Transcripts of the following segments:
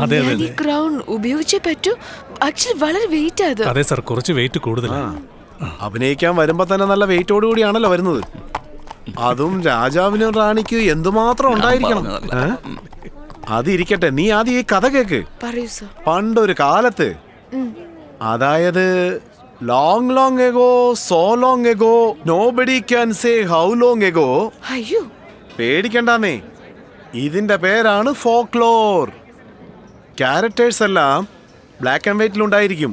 അതെ അതെ ക്രൗൺ ഉപയോഗിച്ചേ പറ്റൂ. ആക്ച്വലി വളരെ വെയിറ്റ് അത്. അതെ സർ കുറച്ച് വെയിറ്റ് കൂടുതലാണ് അഭിനയിക്കാൻ വരുമ്പോ തന്നെ നല്ല വെയിറ്റോട് കൂടിയാണല്ലോ വരുന്നത്. അതും രാജാവിനും റാണിക്കും എന്തുമാത്രം ഉണ്ടായിരിക്കണം? അതിരിക്കട്ടെ നീ ആദ്യം ഈ കഥ കേക്ക്. പറയൂ സർ പണ്ടൊരു കാലത്ത് അതായത് long long ago so long ago nobody can say how long ago അയ്യോ. പേടിക്കണ്ടേ ഇതിന്റെ പേരാണ് ഫോക്ലോർ ക്യാരക്ടേഴ്സ് എല്ലാം ബ്ലാക്ക് ആൻഡ് വൈറ്റിലുണ്ടായിരിക്കും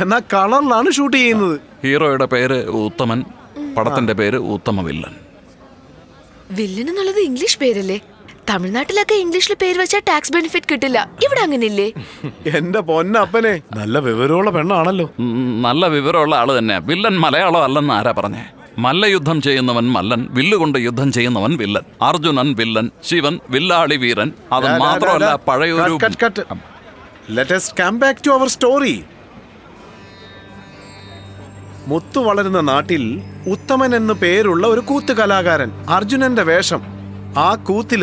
എന്നാൽ കളറിലാണ് ഷൂട്ട് ചെയ്യുന്നത്. ഹീറോയുടെ പേര് ഉത്തമൻ പടത്തിന്റെ പേര് ഉത്തമ വില്ലൻ. വില്ലൻ എന്നുള്ളത് ഇംഗ്ലീഷ് പേരല്ലേ? തമിഴ്നാട്ടിലൊക്കെ ഇംഗ്ലീഷിൽ പേര് വെച്ചാൽ ടാക്സ് ബെനിഫിറ്റ് കിട്ടില്ല. ഇവിടെ അങ്ങനെയല്ലേ? എന്റെ പൊന്നപ്പനെ നല്ല വിവരമുള്ള പെണ്ണാണല്ലോ. നല്ല വിവരമുള്ള ആൾ തന്നെ വില്ലൻ മലയാളം അല്ലെന്ന് ആരാ പറഞ്ഞേ? മല്ലയുദ്ധം ചെയ്യുന്നവൻ മല്ലൻ വില്ലുകൊണ്ട് യുദ്ധം ചെയ്യുന്നവൻ വില്ലൻ അർജുനൻ വില്ലൻ ശിവൻ വില്ലാളി വീരൻ അത് മാത്രമല്ല പഴയൊരു സ്റ്റോറി മുത്തു വളരുന്ന നാട്ടിൽ ഉത്തമൻ എന്ന് പേരുള്ള ഒരു കൂത്ത് കലാകാരൻ അർജുനന്റെ വേഷം. ആ കൂത്തിൽ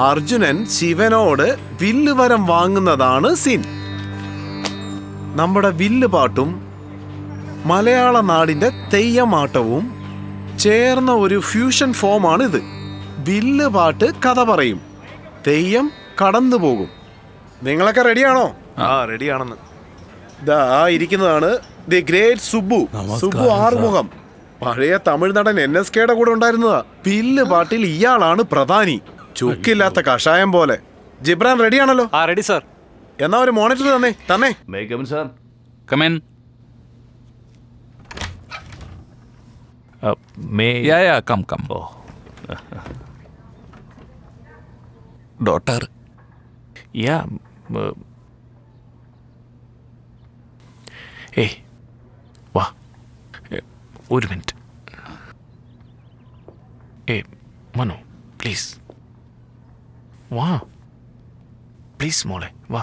അർജുനൻ ശിവനോട് വില്ല് വരം വാങ്ങുന്നതാണ് സീൻ നമ്മുടെ വില്ല് പാട്ടും മലയാള നാടിന്റെ തെയ്യമാട്ടവും ചേർന്ന ഒരു ഫ്യൂഷൻ ഫോമാണ് ഇത് വില്ല് പാട്ട് കഥ പറയും. തെയ്യം കടന്നു പോകും. നിങ്ങളൊക്കെ റെഡിയാണോ? ആ റെഡിയാണെന്ന്. ഇതാ ആ ഇരിക്കുന്നതാണ് ദി ഗ്രേറ്റ് സുബു സുബു ആറുമുഖം. പഴയ തമിഴ് നടൻ എൻ എസ് കെയുടെ കൂടെ ഉണ്ടായിരുന്നതാ. വില്ല് പാട്ടിൽ ഇയാളാണ് പ്രധാനി. ചുക്കില്ലാത്ത കഷായം പോലെ. ജിബ്രാൻ റെഡിയാണല്ലോ? ആ റെഡി സാർ. എന്നാ ഒരു മോണിറ്റർ തന്നെ തന്നെ. Sir. Come in may yeah yeah come come doctor yeah ഏ വാ ഏ, ഒരു മിനിറ്റ് ഏ മനു പ്ലീസ് വാ പ്ലീസ് മോളെ വാ.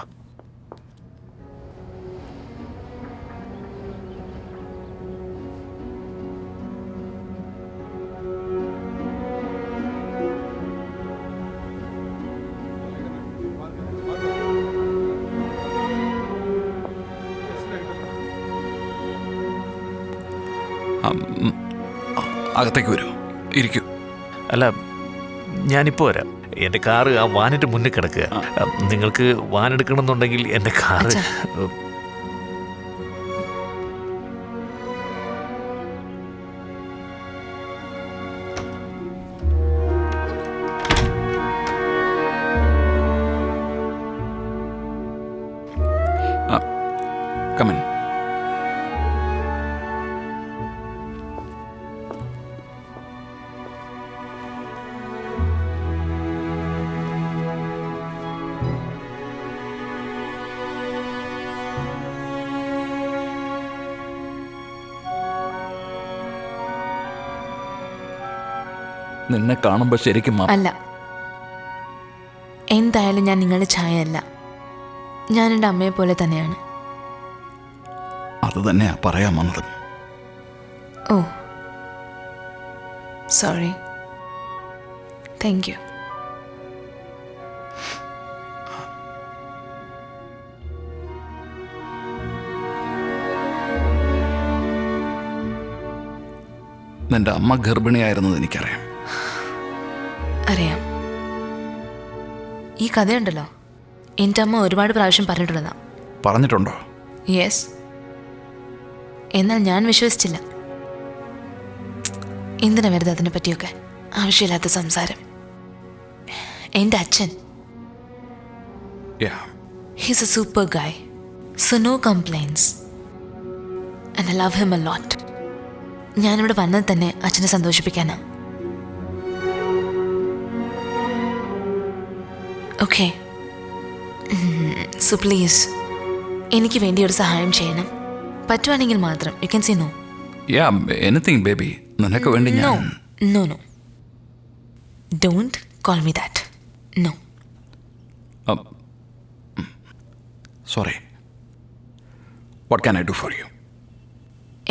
അകത്തേക്ക് വരൂ. ഇരിക്കൂ. അല്ല ഞാനിപ്പോൾ വരാം. എന്റെ കാറ് ആ വാനിന്റെ മുന്നിൽ കിടക്കുക. നിങ്ങൾക്ക് വാൻ എടുക്കണമെന്നുണ്ടെങ്കിൽ എന്റെ കാറ് നിന്നെ കാണുമ്പോ ശരിക്കും മ- അല്ല. എന്തായാലും ഞാൻ നിങ്ങളുടെ ഛായ അല്ല ഞാൻ എന്റെ അമ്മയെ പോലെ തന്നെയാണ്. അത് തന്നെയാ പറയാൻ വന്നത്. ഓ. സോറി. Thank you. നിന്റെ അമ്മ ഗർഭിണിയായിരുന്നത് എനിക്കറിയാം. അറിയാം. ഈ കഥയുണ്ടല്ലോ. എന്റെ അമ്മ ഒരുപാട് പ്രാവശ്യം പറഞ്ഞിട്ടുള്ളതാ. പറഞ്ഞിട്ടുണ്ടോ? യെസ് എന്നാൽ ഞാൻ വിശ്വസിച്ചില്ല. എന്തിനാ വെറുതെ അതിനെ പറ്റിയൊക്കെ? ആവശ്യമില്ലാത്ത സംസാരം. എന്റെ അച്ഛൻ. He's a super guy so no complaints and I love him a lot ഞാനിവിടെ വന്നത് തന്നെ അച്ഛനെ സന്തോഷിപ്പിക്കാനാ. ഓക്കെ സോ പ്ലീസ് എനിക്ക് വേണ്ടി ഒരു സഹായം ചെയ്യണം. പറ്റുവാണെങ്കിൽ മാത്രം. You can see no yeah anything baby നിനക്ക് വേണ്ടി നോ ഞാൻ no no don't call me that no sorry what can I do for you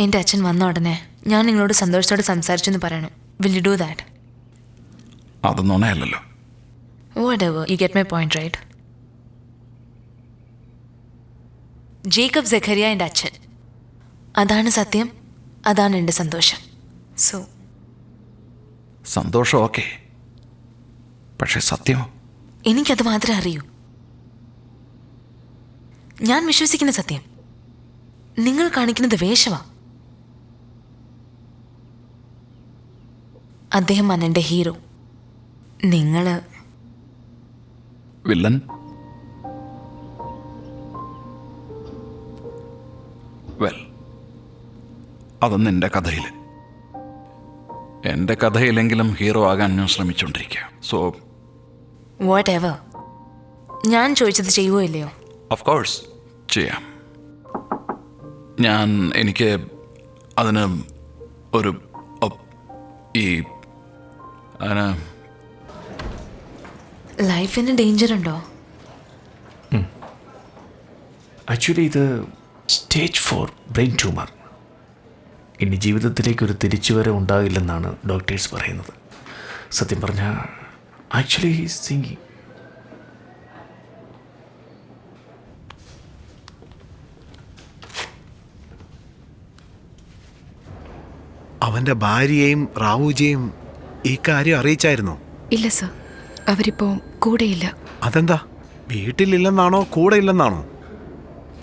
എന്റെ അച്ഛൻ വന്ന ഉടനെ ഞാൻ നിങ്ങളോട് സന്തോഷത്തോടെ സംസാരിച്ചെന്ന് പറയണം. വിൽ യു ഡു ദാറ്റ് അത് നുണയല്ലല്ലോ. Whatever, you get my point, right? Jacob Zacharia എന്റെ അച്ഛൻ അതാണ് സത്യം അതാണ് എന്റെ സന്തോഷം. സോ സന്തോഷം ഓക്കെ. പക്ഷേ സത്യമോ എനിക്കത് മാത്രമേ അറിയൂ. ഞാൻ വിശ്വസിക്കുന്ന സത്യം നിങ്ങൾ കാണിക്കുന്നത് വേഷമാ. അദ്ദേഹമാണ് എന്റെ ഹീറോ. നിങ്ങൾ വില്ലൻ. വെൽ അത് നിന്റെ കഥയിൽ. എന്റെ കഥയിലെങ്കിലും ഹീറോ ആകാൻ ഞാൻ ശ്രമിച്ചുകൊണ്ടിരിക്കുക സോ വാട്ട് എവർ ഞാൻ ചോദിച്ചത് ചെയ്യുമോ ഇല്ലയോ? ഓഫ് കോഴ്സ് ചെയ്യാം. ഞാൻ എനിക്ക് അതിന് ഒരു ഈ അതിന് ലൈഫിന് ഡേഞ്ചർ ഉണ്ടോ ആക്ച്വലി ഇത് സ്റ്റേജ് ഫോർ ബ്രെയിൻ ട്യൂമർ. ഇനി ജീവിതത്തിലേക്ക് ഒരു തിരിച്ചുവരവ് ഉണ്ടാകില്ലെന്നാണ് ഡോക്ടേഴ്സ് പറയുന്നത്. സത്യം പറഞ്ഞാൽ ആക്ച്വലി സിംഗിങ് അവന്റെ ഭാര്യയെയും റാവുജിയെയും ഈ കാര്യം അറിയിച്ചായിരുന്നോ? ഇല്ല സർ. അവരിപ്പോ കൂടെയില്ല. അതെന്താ? വീട്ടിലില്ലെന്നാണോ കൂടെ ഇല്ലെന്നാണോ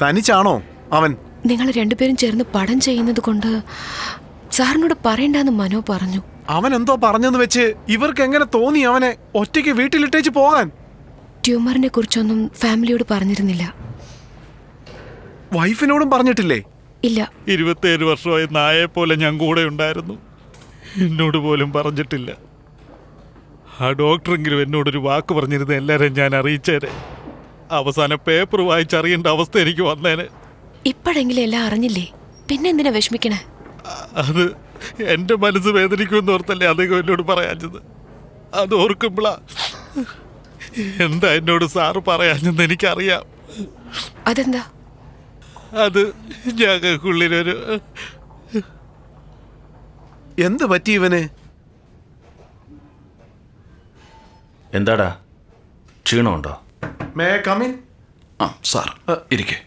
തനിച്ചാണോ അവൻ? നിങ്ങൾ രണ്ടുപേരും ചേർന്ന് പടം ചെയ്യുന്നത് കൊണ്ട് സാറിനോട് പറയണ്ടെന്ന് മനോ പറഞ്ഞു. അവൻ എന്തോ പറഞ്ഞെന്ന് വെച്ച് ഇവർക്ക് എങ്ങനെ തോന്നി അവനെ ഒറ്റയ്ക്ക് വീട്ടിലിട്ടേച്ച് പോകാൻ? ട്യൂമറിനെ കുറിച്ചൊന്നും ഫാമിലിയോട് പറഞ്ഞിരുന്നില്ല. വൈഫിനോടും പറഞ്ഞിട്ടില്ലേ? ഇല്ല. ഇരുപത്തേഴ് വർഷമായി നായെ പോലെ ഞാൻ കൂടെ ഉണ്ടായിരുന്നു. എന്നോട് പോലും പറഞ്ഞിട്ടില്ല. ആ ഡോക്ടറെങ്കിലും എന്നോടൊരു വാക്ക് പറഞ്ഞിരുന്ന എല്ലാവരെയും ഞാൻ അറിയിച്ചേരെ അവസാന പേപ്പർ വായിച്ചറിയേണ്ട അവസ്ഥ എനിക്ക് വന്നേനെ. ഇപ്പോഴെങ്കിലും എല്ലാം അറിഞ്ഞില്ലേ? പിന്നെ എന്തിനാ വിഷമിക്കണേ അത് എന്റെ മനസ്സ് വേദനിക്കുമെന്ന് ഓർത്തല്ലേ അദ്ദേഹം എന്നോട് പറയാഞ്ഞത്. അത് ഓർക്കുമ്പോളാ എന്താ എന്നോട് സാറ് പറയാഞ്ഞെന്ന് എനിക്കറിയാം. അതെന്താ? അത് ഞങ്ങൾക്കുള്ളിലൊരു എന്ത് പറ്റി ഇവന്? എന്താടാ? ക്ഷീണമുണ്ടോ? മേ കമിൻ ആ സാർ. ഇരിക്കേ.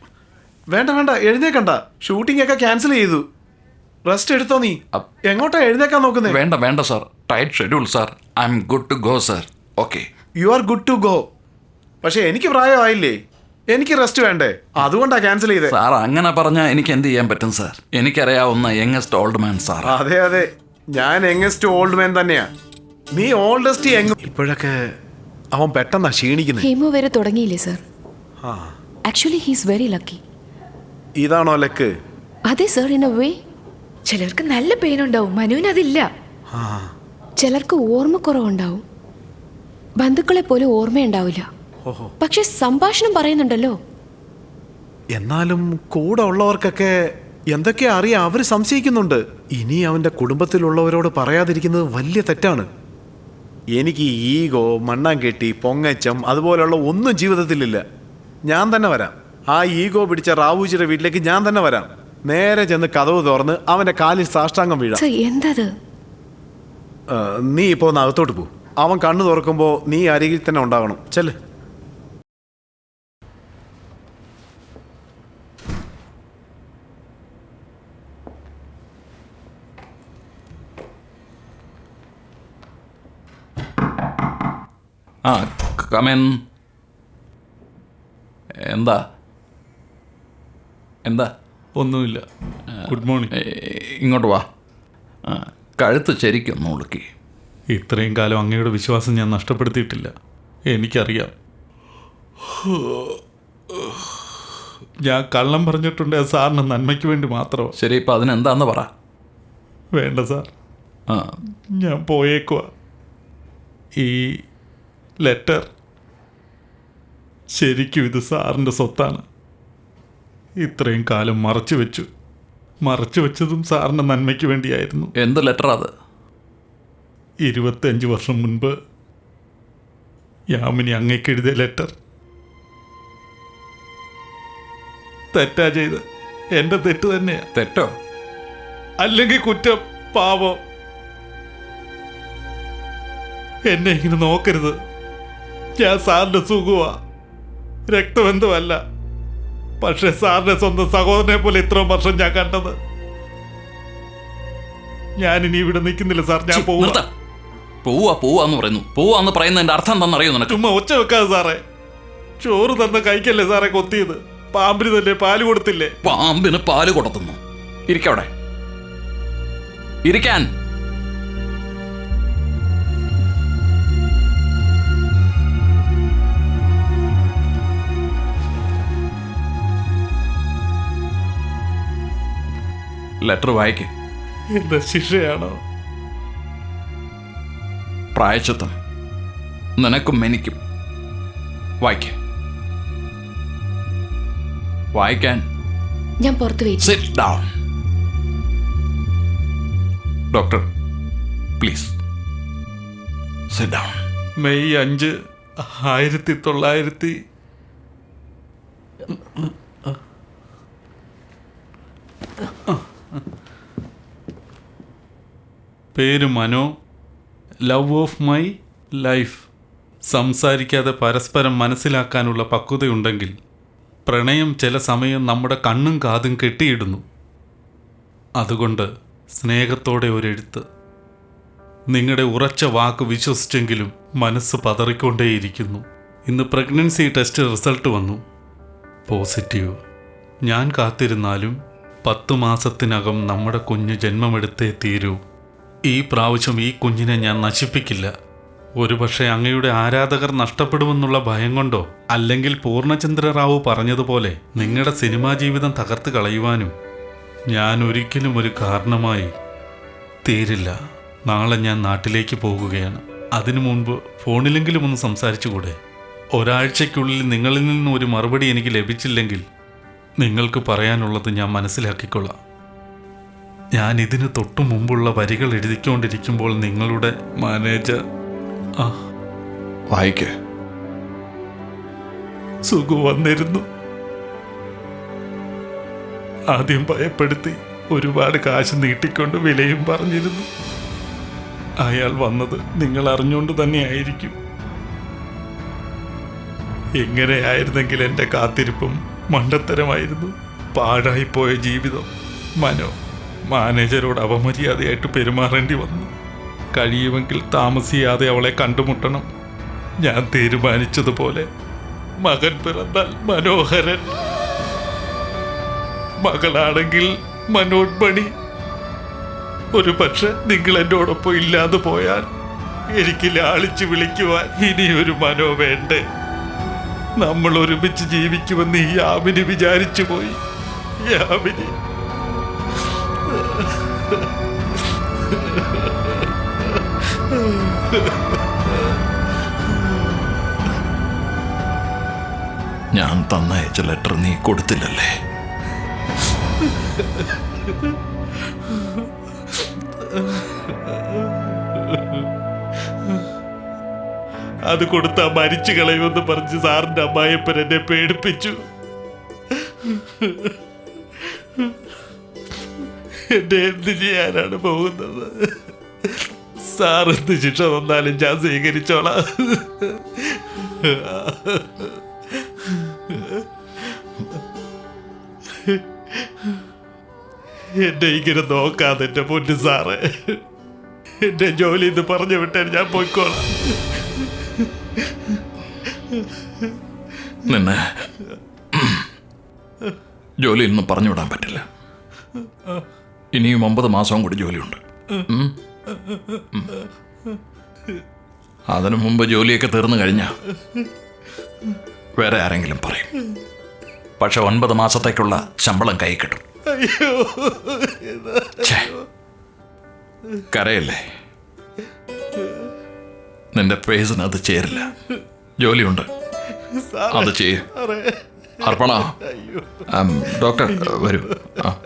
വേണ്ട വേണ്ട എഴുന്നേക്കണ്ട. ഷൂട്ടിംഗ് ഒക്കെ ക്യാൻസൽ ചെയ്തു. റെസ്റ്റ് എടുത്തോ നീ. എങ്ങോട്ടാ എഴുന്നേക്കാൻ നോക്കുന്നേ? വേണ്ട വേണ്ട sir. Tight schedule sir. I am good to go sir okay you are good to go പക്ഷേ എനിക്ക് പ്രായമായില്ലേ? എനിക്ക് റെസ്റ്റ് വേണ്ടേ? അതുകൊണ്ടാ ക്യാൻസൽ ചെയ്തേ. സാർ അങ്ങനെ പറഞ്ഞാൽ എനിക്ക് എന്ത് ചെയ്യാൻ പറ്റും സാർ? എനിക്കറിയാവുന്ന യങ്ങസ്റ്റ് ഓൾഡ് മാൻ സാർ. അതെ അതെ. ഞാൻ യങ്ങസ്റ്റ് ഓൾഡ് മാൻ തന്നെയാ. നീ ഓൾഡസ്റ്റ് യങ് ഇപ്പോഴൊക്കെ അവൻ പെട്ടെന്നാ ക്ഷീണിക്കുന്നത് ഹീമോ വരെ തുടങ്ങിയില്ലേ സർ ആ. ആക്ച്വലി ഹീസ് വെരി ലക്കി ഇതാണോ ലക്ക്? അതെ സർ ഇൻ എ വേ ചിലർക്ക് നല്ല പെയിൻ ഉണ്ടാവും മനുവിന് അതില്ല. ആ. ചിലർക്ക് ഓർമ്മക്കുറവുണ്ടാവും. ബന്ധുക്കളെ പോലും ഓർമ്മയുണ്ടാവില്ല. ഓഹോ. പക്ഷെ സംഭാഷണം പറയുന്നുണ്ടല്ലോ. എന്നാലും കൂടെ ഉള്ളവർക്കൊക്കെ എന്തൊക്കെയാ അറിയാം അവർ സംശയിക്കുന്നുണ്ട്. ഇനി അവന്റെ കുടുംബത്തിലുള്ളവരോട് പറയാതിരിക്കുന്നത് വലിയ തെറ്റാണ്. എനിക്ക് ഈഗോ മണ്ണാങ്കെട്ടി പൊങ്ങച്ചം അതുപോലെയുള്ള ഒന്നും ജീവിതത്തിലില്ല. ഞാൻ തന്നെ വരാം. ആ ഈഗോ പിടിച്ച റാവുജിയുടെ വീട്ടിലേക്ക് ഞാൻ തന്നെ വരാം. നേരെ ചെന്ന് കഥവ് തുറന്ന് അവന്റെ കാലിൽ സാഷ്ടാംഗം വീഴാം. എന്തത്? നീ ഇപ്പോ ഒന്ന് അകത്തോട്ട് പോ. അവൻ കണ്ണു തുറക്കുമ്പോൾ നീ അരികിൽ തന്നെ ഉണ്ടാകണം ചെല്ല്. ആ കമൻ എന്താ? എന്താ? ഒന്നുമില്ല. ഗുഡ് മോർണിംഗ് ഇങ്ങോട്ട് വാ. ആ, കഴുത്ത് ശരിക്കും ഉളുക്കി. ഇത്രയും കാലം അങ്ങയുടെ വിശ്വാസം ഞാൻ നഷ്ടപ്പെടുത്തിയിട്ടില്ല. എനിക്കറിയാം. ഞാൻ കള്ളം പറഞ്ഞിട്ടുണ്ട് സാറിന് നന്മയ്ക്ക് വേണ്ടി മാത്രം. ശരി ഇപ്പം അതിനെന്താന്ന് പറ. വേണ്ട സാർ. ആ. ഞാൻ പോയേക്കുവാ. ഈ ലെറ്റർ. ശരിക്കും ഇത് സാറിന്റെ സ്വത്താണ്. ഇത്രയും കാലം മറച്ചു വെച്ചു. മറച്ചു വെച്ചതും സാറിന്റെ നന്മയ്ക്ക് വേണ്ടിയായിരുന്നു. എന്ത് ലെറ്റർ അത്? ഇരുപത്തഞ്ച് വർഷം മുൻപ് യാമിനി അങ്ങേക്ക് എഴുതിയ ലെറ്റർ. തെറ്റാ ചെയ്ത്. എന്റെ തെറ്റ് തന്നെയാ. തെറ്റോ? അല്ലെങ്കിൽ കുറ്റം പാവം. എന്നെ ഇങ്ങനെ നോക്കരുത്. ഞാൻ സാറിന്റെ സുഖമാ രക്തബന്ധമല്ല. പക്ഷെ സാറിന്റെ സ്വന്തം സഹോദരനെ പോലെ ഇത്രയും വർഷം ഞാൻ കണ്ടത്. ഞാൻ ഇനി ഇവിടെ നിൽക്കുന്നില്ല സാർ ഞാൻ പോവാ പോവാ പോവാന്ന് പറയുന്നു. പോവാന്ന് പറയുന്നതിന്റെ അർത്ഥം എന്താണെന്നറിയോ നിനക്ക്? ചുമ്മാ ഒച്ച വെക്കാതെ സാറേ. ചോറ് തന്ന കൈക്കല്ലേ സാറേ കൊത്തിയത്? പാമ്പിന് തന്നെ പാൽ കൊടുത്തില്ലേ? പാമ്പിന് പാൽ കൊടുത്തുന്നു ഇരിക്കവിടെ ഇരിക്കാൻ. ലെറ്റർ വായിക്ക്. എന്താ ശിക്ഷയാണോ? പ്രായച്ചത്തം. നിനക്കും എനിക്കും. വായിക്ക. വായിക്കാൻ. ഞാൻ പുറത്ത് wait sit down doctor please sit down May അഞ്ച് ആയിരത്തി തൊള്ളായിരത്തി പേര് മനോ. ലവ് ഓഫ് മൈ ലൈഫ് സംസാരിക്കാതെ പരസ്പരം മനസ്സിലാക്കാനുള്ള പക്വതയുണ്ടെങ്കിൽ പ്രണയം ചില സമയം നമ്മുടെ കണ്ണും കാതും കെട്ടിയിടുന്നു. അതുകൊണ്ട് സ്നേഹത്തോടെ ഒരെഴുത്ത്. നിങ്ങളുടെ ഉറച്ച വാക്ക് വിശ്വസിച്ചെങ്കിലും മനസ്സ് പതറിക്കൊണ്ടേയിരിക്കുന്നു. ഇന്ന് പ്രഗ്നൻസി ടെസ്റ്റ് റിസൾട്ട് വന്നു. പോസിറ്റീവ് ഞാൻ കാത്തിരുന്നാലും പത്തു മാസത്തിനകം നമ്മുടെ കുഞ്ഞ് ജന്മമെടുത്തേ തീരൂ. ഈ പ്രാവശ്യം ഈ കുഞ്ഞിനെ ഞാൻ നശിപ്പിക്കില്ല. ഒരുപക്ഷെ അങ്ങയുടെ ആരാധകർ നഷ്ടപ്പെടുമെന്നുള്ള ഭയം കൊണ്ടോ അല്ലെങ്കിൽ പൂർണചന്ദ്ര റാവു പറഞ്ഞതുപോലെ നിങ്ങളുടെ സിനിമാ ജീവിതം തകർത്ത് കളയുവാനും ഞാൻ ഒരിക്കലും ഒരു കാരണമായി തീരില്ല. നാളെ ഞാൻ നാട്ടിലേക്ക് പോകുകയാണ്. അതിനു മുൻപ് ഫോണിലെങ്കിലും ഒന്ന് സംസാരിച്ചുകൂടെ? ഒരാഴ്ചയ്ക്കുള്ളിൽ നിങ്ങളിൽ നിന്ന് ഒരു മറുപടി എനിക്ക് ലഭിച്ചില്ലെങ്കിൽ നിങ്ങൾക്ക് പറയാനുള്ളത് ഞാൻ മനസ്സിലാക്കിക്കൊള്ളാം. ഞാൻ ഇതിന് തൊട്ടു മുമ്പുള്ള വരികൾ എഴുതിക്കൊണ്ടിരിക്കുമ്പോൾ നിങ്ങളുടെ മാനേജർ ആ. വായിക്ക്. സുഖു വന്നിരുന്നു. ആദ്യം ഭയപ്പെടുത്തി ഒരുപാട് കാശ് നീട്ടിക്കൊണ്ട് വിലയും പറഞ്ഞിരുന്നു. അയാൾ വന്നത് നിങ്ങൾ അറിഞ്ഞുകൊണ്ട് തന്നെയായിരിക്കും. എങ്ങനെയായിരുന്നെങ്കിൽ എന്റെ കാത്തിരിപ്പും മണ്ടത്തരമായിരുന്നു. പാഴായിപ്പോയ ജീവിതം. മനോ മാനേജരോട് അപമര്യാദയായിട്ട് പെരുമാറേണ്ടി വന്നു. കഴിയുമെങ്കിൽ താമസിയാതെ അവളെ കണ്ടുമുട്ടണം. ഞാൻ തീരുമാനിച്ചതുപോലെ മകൻ പിറന്നാൽ മനോഹരൻ. മകളാണെങ്കിൽ മനോന്മണി ഒരു പക്ഷെ നിങ്ങൾ എന്നോടൊപ്പം ഇല്ലാതെ പോയാൽ എനിക്ക് ലാളിച്ച് വിളിക്കുവാൻ ഇനിയൊരു മനോ വേണ്ടേ? നമ്മൾ ഒരുമിച്ച് ജീവിക്കുമെന്ന് ഈ യാമിനി വിചാരിച്ചു പോയി യാമിനി ഞാൻ തന്നയച്ച ലെറ്റർ നീ കൊടുത്തില്ലല്ലേ? അത് കൊടുത്താ മരിച്ചു കളയുമെന്ന് പറഞ്ഞ് സാറിന്റെ അമ്മായിപ്പൻ എന്നെ പേടിപ്പിച്ചു. എന്നെ എന്ത് ചെയ്യാനാണ് പോകുന്നത്? സാർ എന്ത് ശിക്ഷ തന്നാലും ഞാൻ സ്വീകരിച്ചോളാം. എന്നെ ഇങ്ങനെ നോക്കാതെ എന്റെ പൊന്നു സാറ്. എന്റെ ജോലി ഇത് പറഞ്ഞു വിട്ടാൽ ഞാൻ പോയിക്കോളാം. നിന്നെ ജോലിയിൽ നിന്ന് പറഞ്ഞു വിടാൻ പറ്റില്ല. ഇനിയും ഒമ്പത് മാസവും കൂടി ജോലിയുണ്ട്. അതിനു മുമ്പ് ജോലിയൊക്കെ തീർന്നു കഴിഞ്ഞ വേറെ ആരെങ്കിലും പറയും. പക്ഷെ ഒൻപത് മാസത്തേക്കുള്ള ശമ്പളം കൈ കിട്ടും. കരയല്ലേ? നിന്റെ ഫേസിന് അത് ചേരില്ല. ജോലിയുണ്ട്. അത് ചെയ്യും. അർപ്പണ. ഡോക്ടർ വരൂ. ആ.